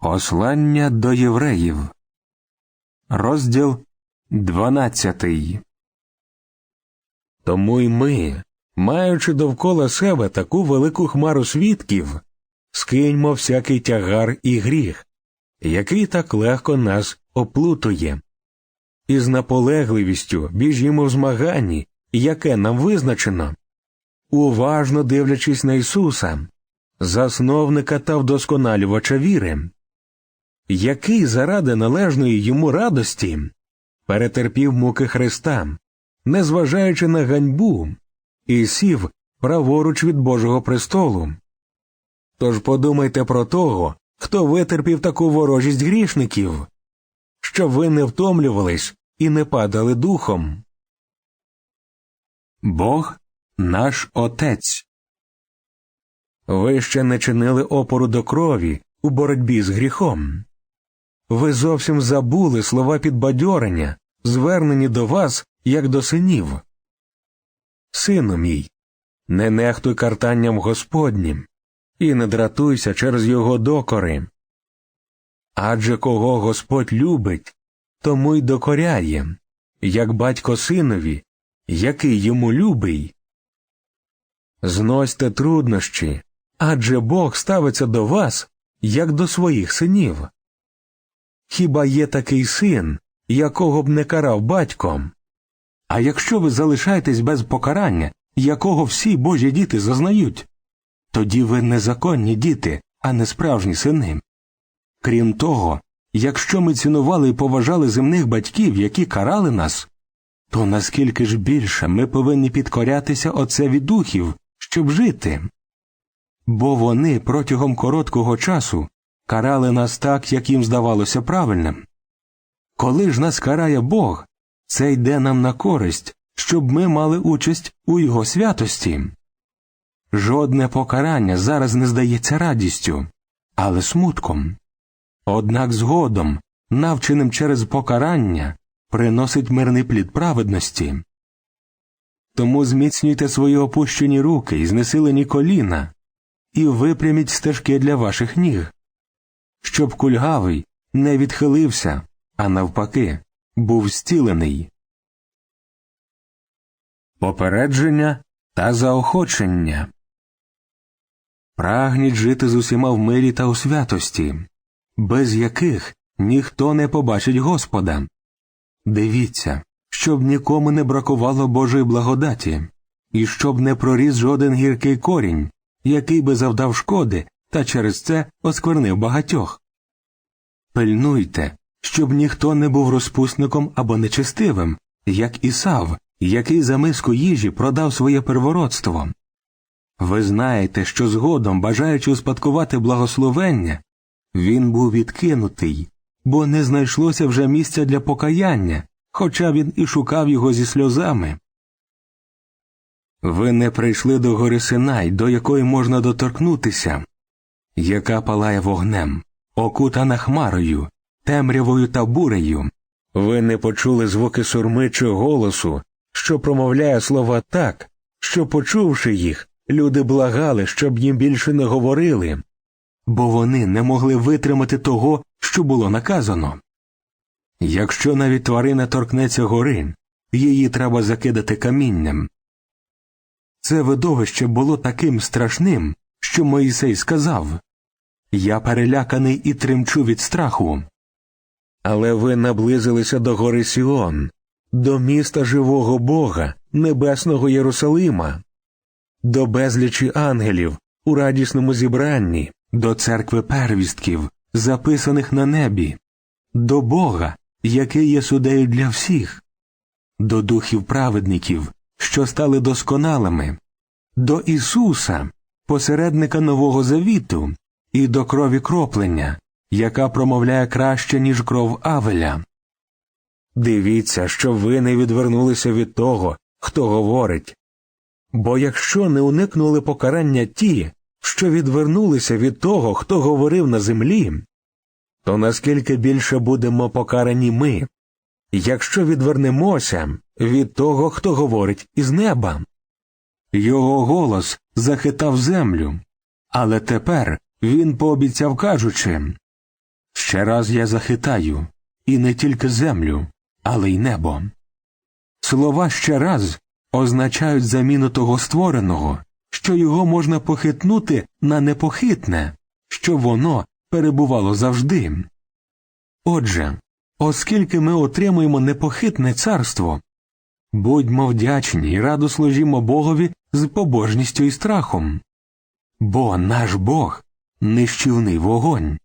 Послання до євреїв. Розділ 12. Тому й ми, маючи довкола себе таку велику хмару свідків, скиньмо всякий тягар і гріх, який так легко нас оплутує, і з наполегливістю біжімо в змаганні, яке нам визначено, уважно дивлячись на Ісуса, засновника та вдосконалювача віри який заради належної йому радості перетерпів муки Христа, незважаючи на ганьбу, і сів праворуч від Божого престолу. Тож подумайте про того, хто витерпів таку ворожість грішників, щоб ви не втомлювались і не падали духом. Бог наш Отець. Ви ще не чинили опору до крові у боротьбі з гріхом. Ви зовсім забули слова підбадьорення, звернені до вас, як до синів. Сину мій, не нехтуй картанням Господнім, і не дратуйся через його докори. Адже кого Господь любить, тому й докоряє, як батько синові, який йому любий. Зносьте труднощі, адже Бог ставиться до вас, як до своїх синів. Хіба є такий син, якого б не карав батьком? А якщо ви залишаєтесь без покарання, якого всі божі діти зазнають, тоді ви незаконні діти, а не справжні сини. Крім того, якщо ми цінували і поважали земних батьків, які карали нас, то наскільки ж більше ми повинні підкорятися Отцеві духів, щоб жити? Бо вони протягом короткого часу карали нас так, як їм здавалося правильним. Коли ж нас карає Бог, це йде нам на користь, щоб ми мали участь у Його святості. Жодне покарання зараз не здається радістю, але смутком. Однак згодом, навченим через покарання, приносить мирний плід праведності. Тому зміцнюйте свої опущені руки і знесилені коліна, і випряміть стежки для ваших ніг щоб кульгавий не відхилився, а навпаки, був зцілений. Попередження та заохочення Прагніть жити з усіма в мирі та у святості, без яких ніхто не побачить Господа. Дивіться, щоб нікому не бракувало Божої благодаті, і щоб не проріс жоден гіркий корінь, який би завдав шкоди та через це осквернив багатьох. Пильнуйте, щоб ніхто не був розпусником або нечестивим, як Ісав, який за миску їжі продав своє первородство. Ви знаєте, що згодом, бажаючи успадкувати благословення, він був відкинутий, бо не знайшлося вже місця для покаяння, хоча він і шукав його зі сльозами. Ви не прийшли до гори Синай, до якої можна доторкнутися, яка палає вогнем, окутана хмарою, темрявою та бурею. Ви не почули звуки сурми чи голосу, що промовляє слова так, що, почувши їх, люди благали, щоб їм більше не говорили, бо вони не могли витримати того, що було наказано. Якщо навіть тварина торкнеться гори, її треба закидати камінням. Це видовище було таким страшним, що Моїсей сказав я переляканий і тремчу від страху. Але ви наблизилися до гори Сіон, до міста живого Бога, небесного Єрусалима, до безлічі ангелів у радісному зібранні, до церкви первістків, записаних на небі, до Бога, який є судею для всіх, до духів праведників, що стали досконалими, до Ісуса, посередника Нового Завіту, і до крові кроплення, яка промовляє краще, ніж кров Авеля. Дивіться, що ви не відвернулися від того, хто говорить. Бо якщо не уникнули покарання ті, що відвернулися від того, хто говорив на землі, то наскільки більше будемо покарані ми, якщо відвернемося від того, хто говорить із неба. Його голос захитав землю, але тепер він пообіцяв кажучи Ще раз я захитаю, і не тільки землю, але й небо. Слова ще раз означають заміну того створеного, що його можна похитнути на непохитне, що воно перебувало завжди. Отже, оскільки ми отримуємо непохитне царство, будьмо вдячні і радо служімо Богові з побожністю і страхом. Бо наш Бог нищівний вогонь.